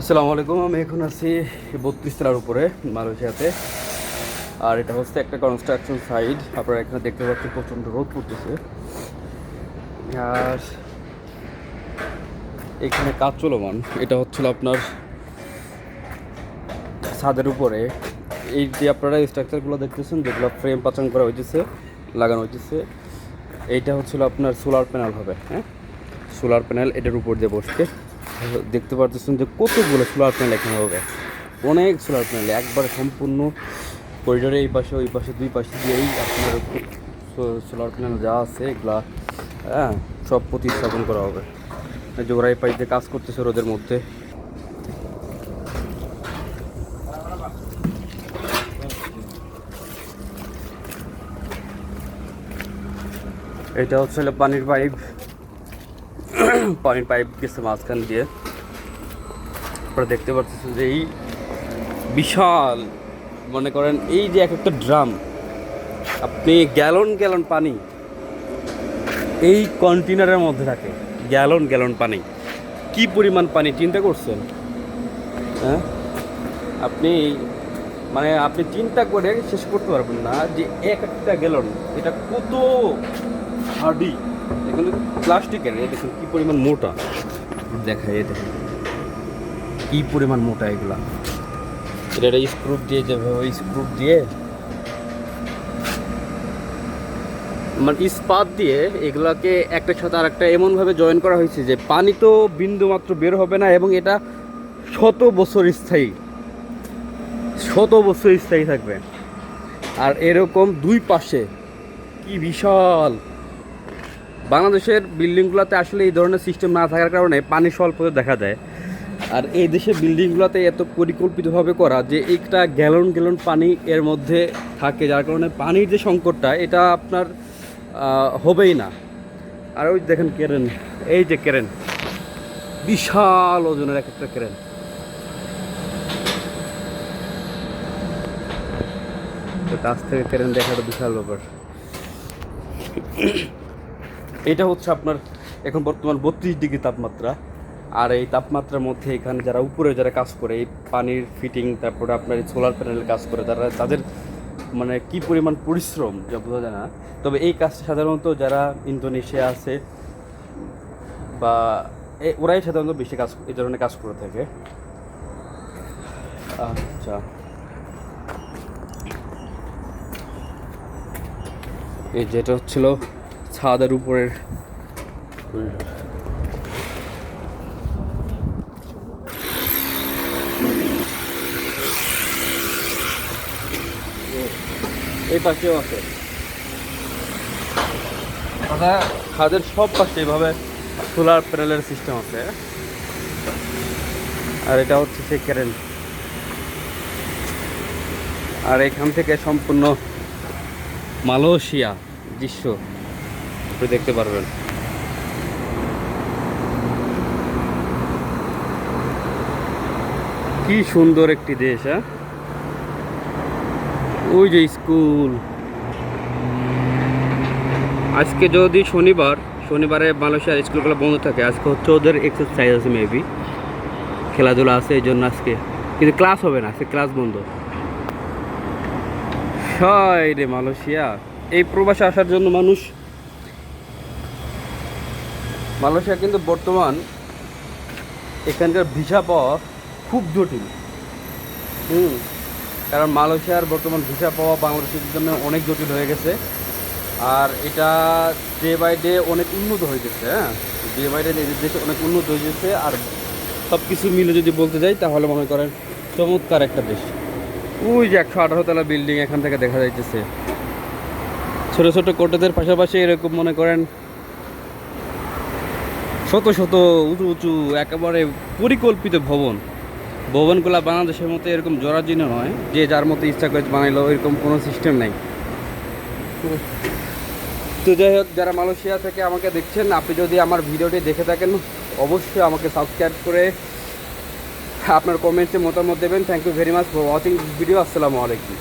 আসসালামু আলাইকুম, আমি এখন আছি বত্রিশ তলার উপরে, মালয়েশিয়াতে। আর এটা হচ্ছে একটা কনস্ট্রাকশন সাইট আপনারা এখানে দেখতে পাচ্ছেন প্রচণ্ড রোদ পড়তেছে। আর এখানে কাজ চলমান, এটা হচ্ছিল আপনার ছাদের উপরে। এই যে আপনারা স্ট্রাকচারগুলো দেখতেছেন, যেগুলো ফ্রেম পাচাং করা হইতেছে, লাগানো হইতেছে, এইটা হচ্ছিল আপনার সোলার প্যানেল হবে হ্যাঁ? সোলার প্যানেল এটার উপর দিয়ে বসতে দেখতে পারতেছেন যে কতগুলো সোলার প্যানেল এখানে হবে অনেক সোলার প্যানেল একবার সম্পূর্ণ করিডোরে এই পাশে, ওই পাশে, দুই পাশে দিয়েই আপনার সোলার প্যানেল যা আছে, এগুলা হ্যাঁ সব প্রতিস্থাপন করা হবে। পাশ দিয়ে কাজ করতেছে রোদের মধ্যে। এটা হচ্ছে পানির পাইপ পানির পাইপ গেছে মাঝখান দিয়ে। আপনারা দেখতে পাচ্ছেন যে এই বিশাল, মনে করেন এই যে এক একটা ড্রাম, আপনি গ্যালন গ্যালন পানি এই কন্টেনারের মধ্যে থাকে। গ্যালন গ্যালন পানি। কি পরিমাণ পানি, চিন্তা করছেন? হ্যাঁ? আপনি মানে আপনি চিন্তা করে শেষ করতে পারবেন না যে এক একটা গ্যালন, এটা কত হার্ডি। এগুলো প্লাস্টিকের দেখুন কি পরিমাণ মোটা। দেখা এই দেখুন। কি পরিমাণ মোটা এগুলা। এটা একটা স্ক্রু দিয়ে যেভাবে স্ক্রু দিয়ে মানে ইস্পাত দিয়ে এগুলাকে একটার সাথে আর একটা এমনভাবে জয়েন করা হয়েছে যে পানি তো বিন্দু মাত্র বের হবে না এবং এটা শত বছর স্থায়ী। শত বছর স্থায়ী থাকবে। আর এরকম দুই পাশে কি বিশাল বাংলাদেশের বিল্ডিংগুলোতে আসলে এই ধরনের সিস্টেম না থাকার কারণে পানি স্বল্প দেখা যায় আর এই দেশের বিল্ডিংগুলোতে এত পরিকল্পিতভাবে করা যে একটা গ্যালন গ্যালন পানি এর মধ্যে থাকে, যার কারণে পানির যে সংকটটা, এটা আপনার হবেই না। আর ওই দেখেন কেরেন, এই যে কেরেন, বিশাল ওজনের এক একটা কেরেন। কাছ থেকে কেরেন দেখাটা বিশাল ব্যাপার। এটা হচ্ছে আপনার এখন বর্তমান বত্রিশ ডিগ্রি তাপমাত্রা। আর এই তাপমাত্রার মধ্যে এখানে যারা উপরে যারা কাজ করে, এই পানির ফিটিং তারপরে আপনার এই সোলার প্যানেলের কাজ করে, তারা তাদের মানে কি পরিমাণ পরিশ্রম, যা বোঝা যায় না। তবে এই কাজটা সাধারণত যারা ইন্দোনেশিয়া আছে বা ওরাই সাধারণত বেশি কাজ, এই ধরনের কাজ করে থাকে। আচ্ছা। এই যেটা হচ্ছিল ছাদের উপরের। এই পাশেও আছে। কথা ছাদের সব পাশে এইভাবে সোলার প্যানেলের সিস্টেম আছে। আর এটা হচ্ছে সেই ক্যারেন আর এখান থেকে সম্পূর্ণ মালয়েশিয়া দৃশ্য। আপনি দেখতে পারবেন। কি সুন্দর একটি দেশ হ্যাঁ? ওই যে স্কুল। আজকে যদি শনিবার, শনিবারে মালয়েশিয়ার স্কুলগুলো বন্ধ থাকে, আজকে হচ্ছে ওদের এক্সারসাইজ আছে মেবি খেলাধুলা আছে এই জন্য আজকে। কিন্তু ক্লাস হবে না, আজকে ক্লাস বন্ধ। হয় রে মালয়েশিয়া। এই প্রবাসে আসার জন্য মানুষ মালয়েশিয়া কিন্তু বর্তমান এখানকার ভিসা পাওয়া খুব জটিল। হুম, কারণ মালয়েশিয়ার বর্তমান ভিসা পাওয়া বাংলাদেশের জন্য অনেক জটিল হয়ে গেছে। আর এটা ডে বাই ডে অনেক উন্নত হয়ে গেছে হ্যাঁ? ডে বাই ডে এদের দেশে অনেক উন্নত হয়ে গেছে। আর সব কিছু মিলে যদি বলতে যাই, তাহলে মনে করেন চমৎকার একটা দেশ। ওই যে একশো আঠারো তলা বিল্ডিং এখান থেকে দেখা যাইতেছে। ছোট ছোট কোটেদের পাশাপাশি এরকম মনে করেন শত শত উঁচু উঁচু একেবারে পরিকল্পিত ভবন। ভবনগুলো বাংলাদেশের মতো এরকম জরাজীর্ণ নয়, যে যার মতো ইচ্ছা করে বানাইলো এরকম কোনো সিস্টেম নাই। তো যাই হোক, যারা মালয়েশিয়া থেকে আমাকে দেখছেন, আপনি যদি আমার ভিডিওটি দেখে থাকেন, অবশ্যই আমাকে সাবস্ক্রাইব করে আপনার কমেন্টে মতামত দেবেন। Thank you very much for watching video আসসালামু আলাইকুম।